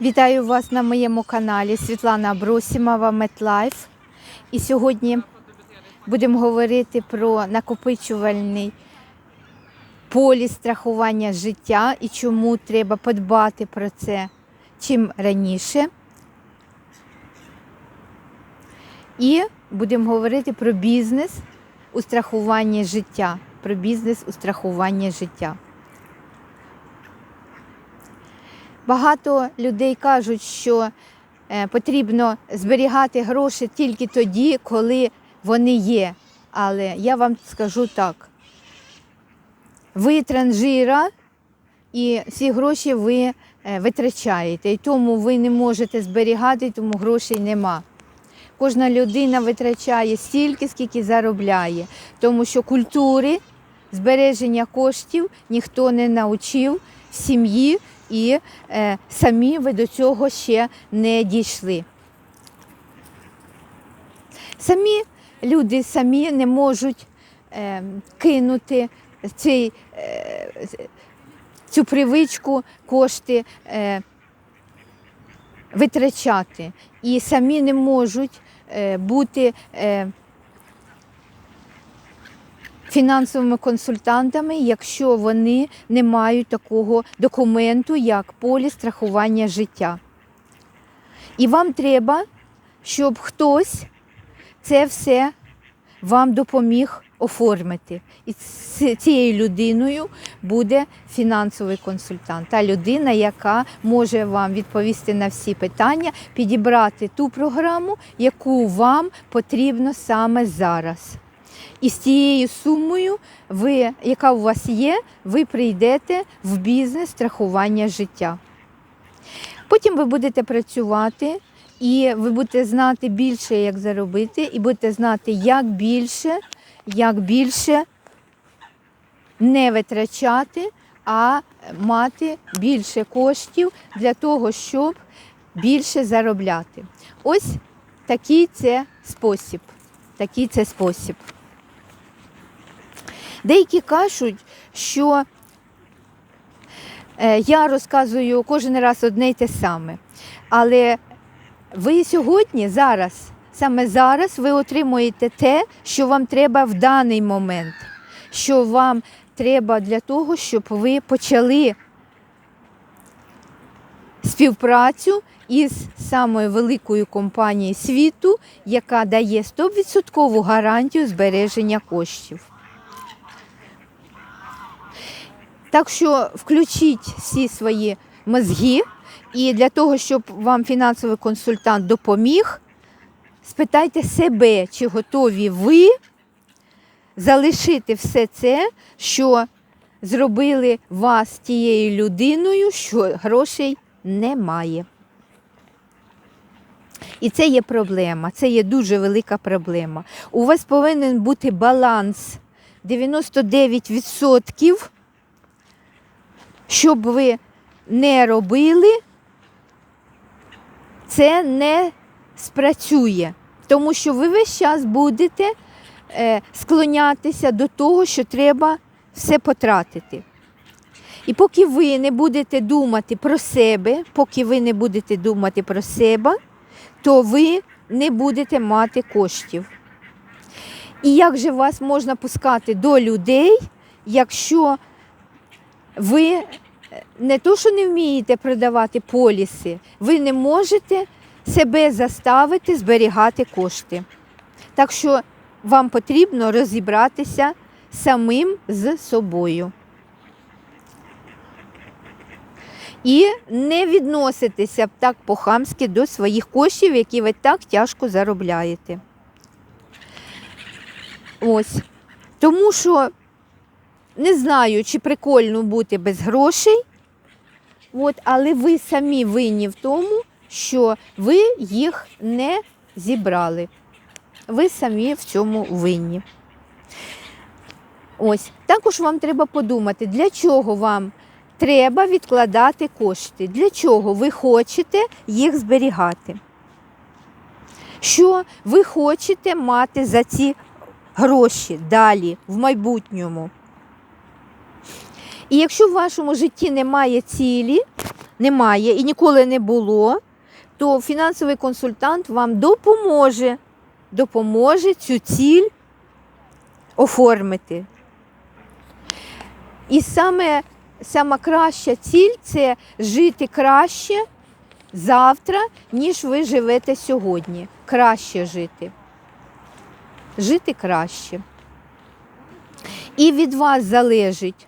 Вітаю вас на моєму каналі Світлана Абросімова MetLife. І сьогодні будемо говорити про накопичувальний поліс страхування життя і чому треба подбати про це чим раніше. І будемо говорити про бізнес у страхуванні життя. Про бізнес у страхуванні життя. Багато людей кажуть, що е, потрібно зберігати гроші тільки тоді, коли вони є. Але я вам скажу так: ви транжира, і ці гроші ви е, витрачаєте. І тому ви не можете зберігати, тому грошей нема. Кожна людина витрачає стільки, скільки заробляє, тому що культури збереження коштів ніхто не навчив сім'ї і е, самі ви до цього ще не дійшли. Самі люди самі не можуть е, кинути цей, е, цю привичку кошти е, витрачати і самі не можуть е, бути. Е, фінансовими консультантами, якщо вони не мають такого документу, як поліс страхування життя. І вам треба, щоб хтось це все вам допоміг оформити. І цією людиною буде фінансовий консультант, та людина, яка може вам відповісти на всі питання, підібрати ту програму, яку вам потрібно саме зараз. І з цією сумою, ви, яка у вас є, ви прийдете в бізнес страхування життя. Потім ви будете працювати, і ви будете знати більше, як заробити, і будете знати, як більше, як більше не витрачати, а мати більше коштів для того, щоб більше заробляти. Ось такий це спосіб. Такий це спосіб. Деякі кажуть, що е, я розказую кожен раз одне й те саме. Але ви сьогодні, зараз, саме зараз, ви отримуєте те, що вам треба в даний момент, що вам треба для того, щоб ви почали співпрацю із самою великою компанією світу, яка дає 100% гарантію збереження коштів. Так що включіть всі свої мозги, і для того, щоб вам фінансовий консультант допоміг, спитайте себе, чи готові ви залишити все це, що зробили вас тією людиною, що грошей немає. І це є проблема, це є дуже велика проблема. У вас повинен бути баланс 99%. Щоб ви не робили, це не спрацює, тому що ви весь час будете е, склонятися до того, що треба все потратити. І поки ви не будете думати про себе, поки ви не будете думати про себе, то ви не будете мати коштів. І як же вас можна пускати до людей, якщо ви не то, що не вмієте продавати поліси, ви не можете себе заставити зберігати кошти. Так що вам потрібно розібратися самим з собою. І не відноситися так по-хамськи до своїх коштів, які ви так тяжко заробляєте. Ось. Тому що не знаю, чи прикольно бути без грошей, от, але ви самі винні в тому, що ви їх не зібрали. Ви самі в цьому винні. Ось, також вам треба подумати, для чого вам треба відкладати кошти, для чого ви хочете їх зберігати. Що ви хочете мати за ці гроші далі, в майбутньому. І якщо в вашому житті немає цілі, немає і ніколи не було, то фінансовий консультант вам допоможе, допоможе цю ціль оформити. І саме сама краща ціль це жити краще завтра, ніж ви живете сьогодні. Краще жити. Жити краще. І від вас залежить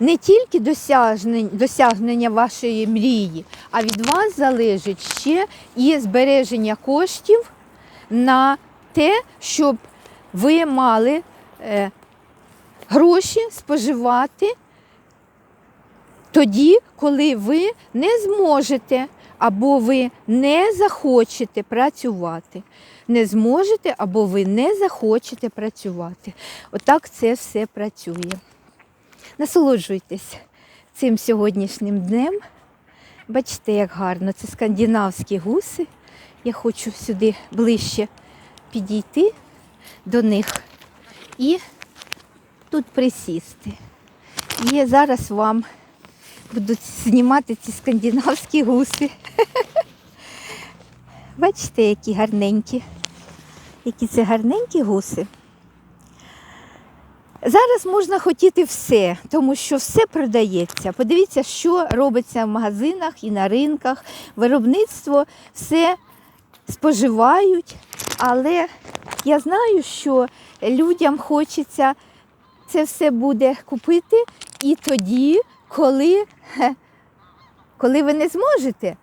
не тільки досягнення, досягнення вашої мрії, а від вас залежить ще і збереження коштів на те, щоб ви мали е, гроші споживати тоді, коли ви не зможете або ви не захочете працювати. Не зможете або ви не захочете працювати. Отак це все працює. Насолоджуйтесь цим сьогоднішнім днем. Бачите, як гарно. Це скандинавські гуси. Я хочу сюди ближче підійти до них і тут присісти. І я зараз вам буду знімати ці скандинавські гуси. Бачите, які гарненькі. Які це гарненькі гуси. Зараз можна хотіти все, тому що все продається. Подивіться, що робиться в магазинах і на ринках. Виробництво все споживають, але я знаю, що людям хочеться це все буде купити і тоді, коли, коли ви не зможете,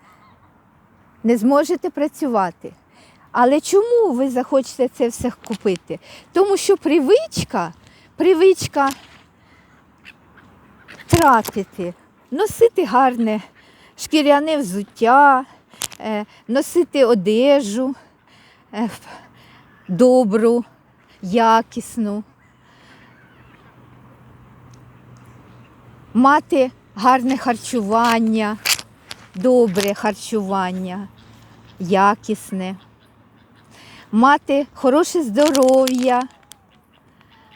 не зможете працювати. Але чому ви захочете це все купити? Тому що привичка, привичка тратити, носити гарне шкіряне взуття, е, носити одежу е, добру, якісну, мати гарне харчування, добре харчування, якісне, мати хороше здоров'я,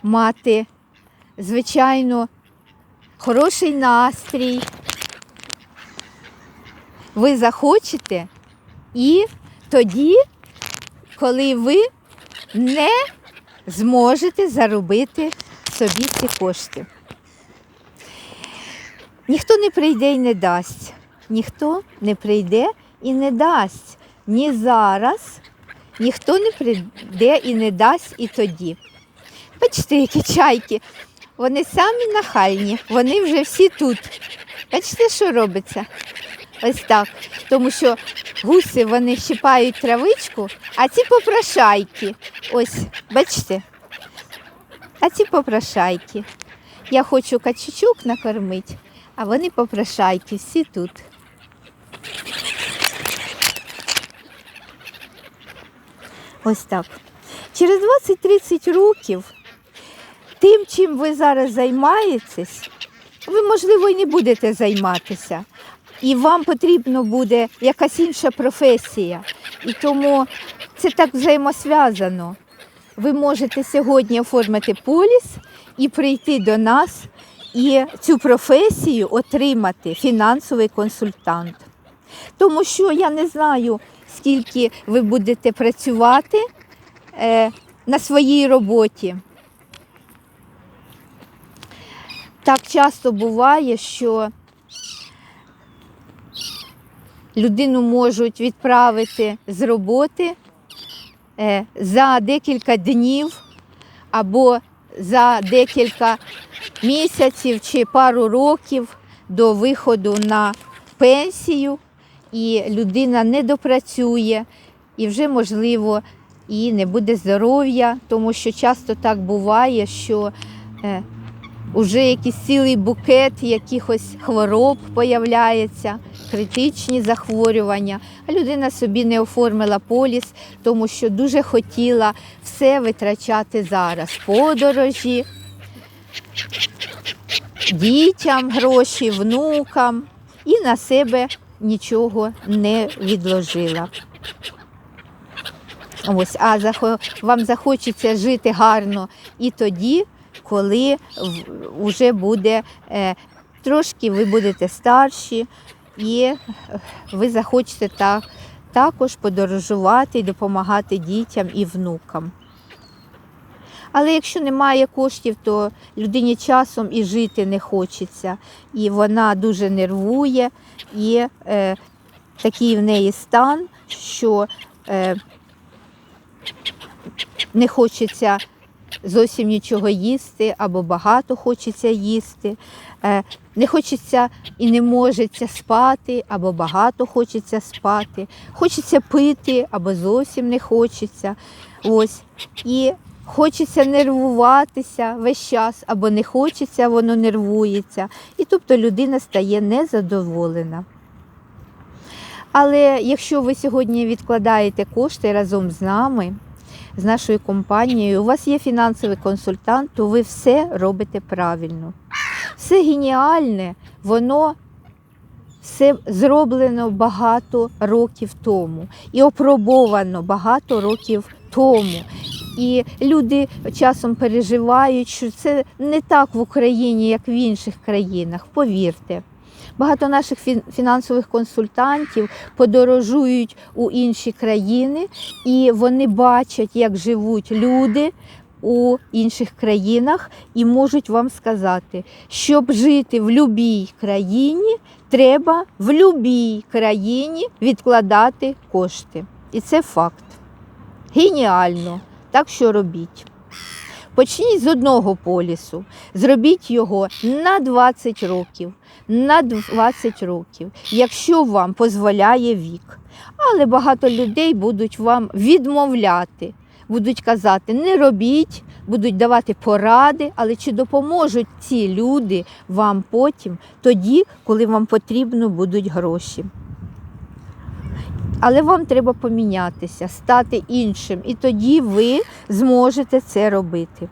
мати, звичайно, хороший настрій. Ви захочете і тоді, коли ви не зможете заробити собі ці кошти. Ніхто не прийде і не дасть. Ніхто не прийде і не дасть. Ні зараз, ніхто не прийде і не дасть і тоді. Бачите, які чайки. Вони самі нахальні, вони вже всі тут. Бачите, що робиться? Ось так. Тому що гуси вони щипають травичку, а ці попрошайки. Ось, бачите? А ці попрошайки. Я хочу качучок накормити, а вони попрошайки, всі тут. Ось так. Через 20-30 років тим, чим ви зараз займаєтесь, ви, можливо, і не будете займатися. І вам потрібно буде якась інша професія. І тому це так взаємосв'язано. Ви можете сьогодні оформити поліс і прийти до нас і цю професію отримати фінансовий консультант. Тому що я не знаю, скільки ви будете працювати е, на своїй роботі. Так часто буває, що людину можуть відправити з роботи е, за декілька днів або за декілька місяців чи пару років до виходу на пенсію, і людина не допрацює, і вже, можливо, і не буде здоров'я, тому що часто так буває, що е, Уже якийсь цілий букет якихось хвороб появляється, критичні захворювання, а людина собі не оформила поліс, тому що дуже хотіла все витрачати зараз. Подорожі, дітям гроші, внукам і на себе нічого не відложила. Ось, а вам захочеться жити гарно і тоді, коли вже буде е, трошки ви будете старші і е, ви захочете так, також подорожувати і допомагати дітям і внукам. Але якщо немає коштів, то людині часом і жити не хочеться, і вона дуже нервує, і е, такий в неї стан, що е, не хочеться зовсім нічого їсти, або багато хочеться їсти, е, не хочеться і не можеться спати, або багато хочеться спати, хочеться пити, або зовсім не хочеться. Ось. І хочеться нервуватися весь час, або не хочеться, воно нервується. І тобто людина стає незадоволена. Але якщо ви сьогодні відкладаєте кошти разом з нами, з нашою компанією, у вас є фінансовий консультант, то ви все робите правильно. Все геніальне, воно все зроблено багато років тому і опробовано багато років тому. І люди часом переживають, що це не так в Україні, як в інших країнах. Повірте. Багато наших фінансових консультантів подорожують у інші країни, і вони бачать, як живуть люди у інших країнах, і можуть вам сказати, щоб жити в будь-якій країні, треба в будь-якій країні відкладати кошти. І це факт. Геніально. Так що робіть. Почніть з одного полісу, зробіть його на 20 років, на 20 років, якщо вам дозволяє вік. Але багато людей будуть вам відмовляти, будуть казати, не робіть, будуть давати поради, але чи допоможуть ці люди вам потім, тоді, коли вам потрібно будуть гроші. Але вам треба помінятися, стати іншим, і тоді ви зможете це робити.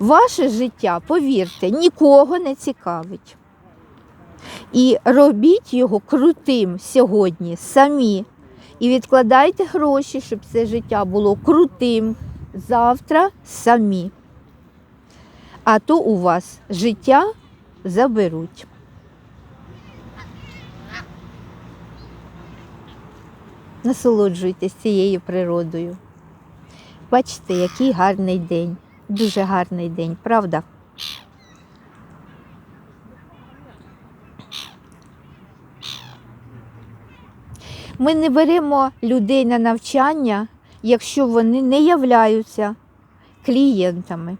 Ваше життя, повірте, нікого не цікавить. І робіть його крутим сьогодні самі. І відкладайте гроші, щоб це життя було крутим завтра самі. А то у вас життя заберуть. Насолоджуйтесь цією природою. Бачите, який гарний день. Дуже гарний день, правда? Ми не беремо людей на навчання, якщо вони не являються клієнтами.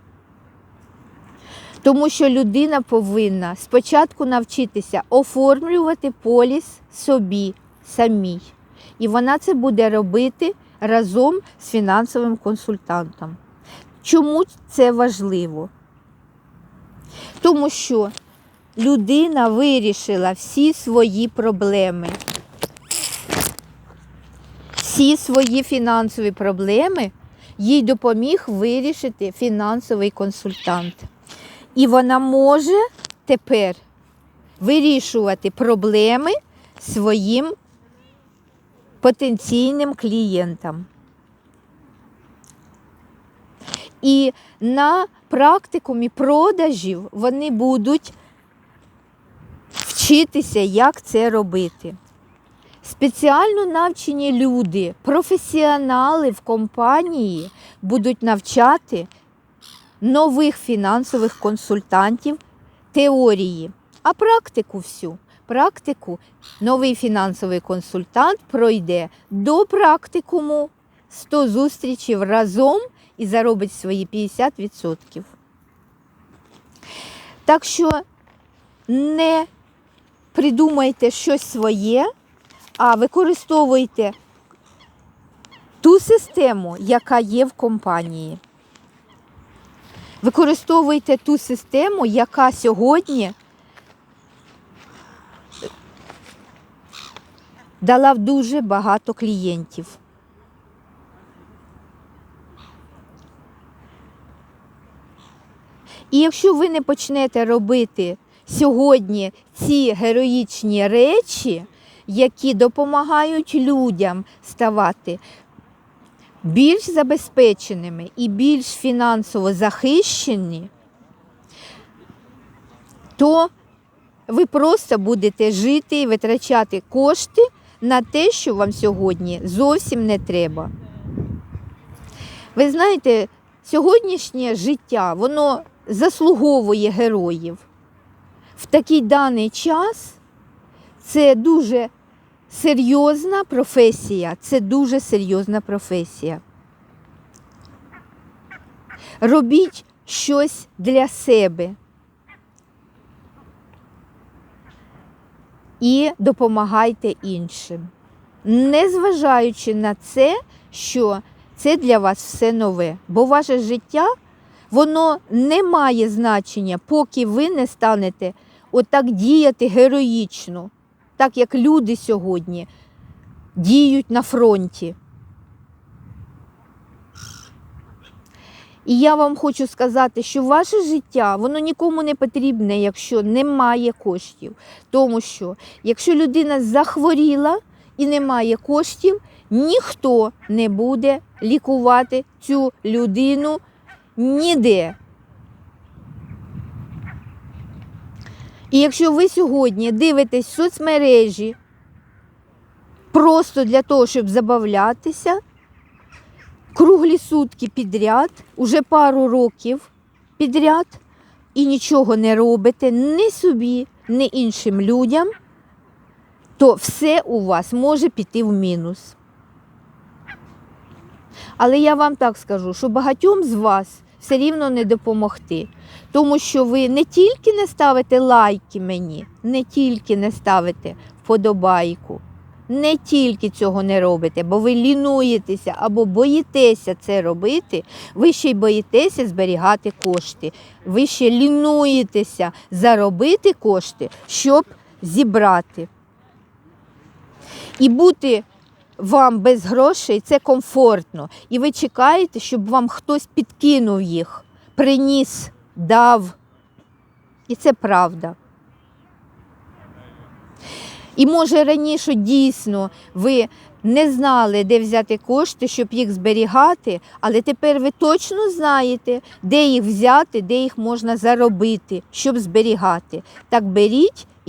Тому що людина повинна спочатку навчитися оформлювати поліс собі самій. І вона це буде робити разом з фінансовим консультантом. Чому це важливо? Тому що людина вирішила всі свої проблеми. Всі свої фінансові проблеми їй допоміг вирішити фінансовий консультант. І вона може тепер вирішувати проблеми своїм потенційним клієнтам. І на практикумі продажів вони будуть вчитися, як це робити. Спеціально навчені люди, професіонали в компанії будуть навчати нових фінансових консультантів теорії, а практику всю. Практику новий фінансовий консультант пройде до практикуму 100 зустрічей разом і заробить свої 50%. Так що не придумайте щось своє, а використовуйте ту систему, яка є в компанії. Використовуйте ту систему, яка сьогодні дала дуже багато клієнтів. І якщо ви не почнете робити сьогодні ці героїчні речі, які допомагають людям ставати більш забезпеченими і більш фінансово захищені, то ви просто будете жити і витрачати кошти на те, що вам сьогодні зовсім не треба. Ви знаєте, сьогоднішнє життя, воно заслуговує героїв. В такий даний час це дуже серйозна професія. Це дуже серйозна професія. Робіть щось для себе і допомагайте іншим, незважаючи на це, що це для вас все нове. Бо ваше життя воно не має значення, поки ви не станете отак діяти героїчно, так як люди сьогодні діють на фронті. І я вам хочу сказати, що ваше життя воно нікому не потрібне, якщо немає коштів. Тому що якщо людина захворіла і немає коштів, ніхто не буде лікувати цю людину ніде. І якщо ви сьогодні дивитесь соцмережі просто для того, щоб забавлятися, круглі сутки підряд, уже пару років підряд, і нічого не робите ні собі, ні іншим людям, то все у вас може піти в мінус. Але я вам так скажу, що багатьом з вас все рівно не допомогти. Тому що ви не тільки не ставите лайки мені, не тільки не ставите вподобайку, не тільки цього не робите, бо ви лінуєтеся або боїтеся це робити, ви ще й боїтеся зберігати кошти. Ви ще лінуєтеся заробити кошти, щоб зібрати. І бути вам без грошей це комфортно. І ви чекаєте, щоб вам хтось підкинув їх, приніс, дав. І це правда. І може раніше дійсно ви не знали, де взяти кошти, щоб їх зберігати, але тепер ви точно знаєте, де їх взяти, де їх можна заробити, щоб зберігати. Так беріть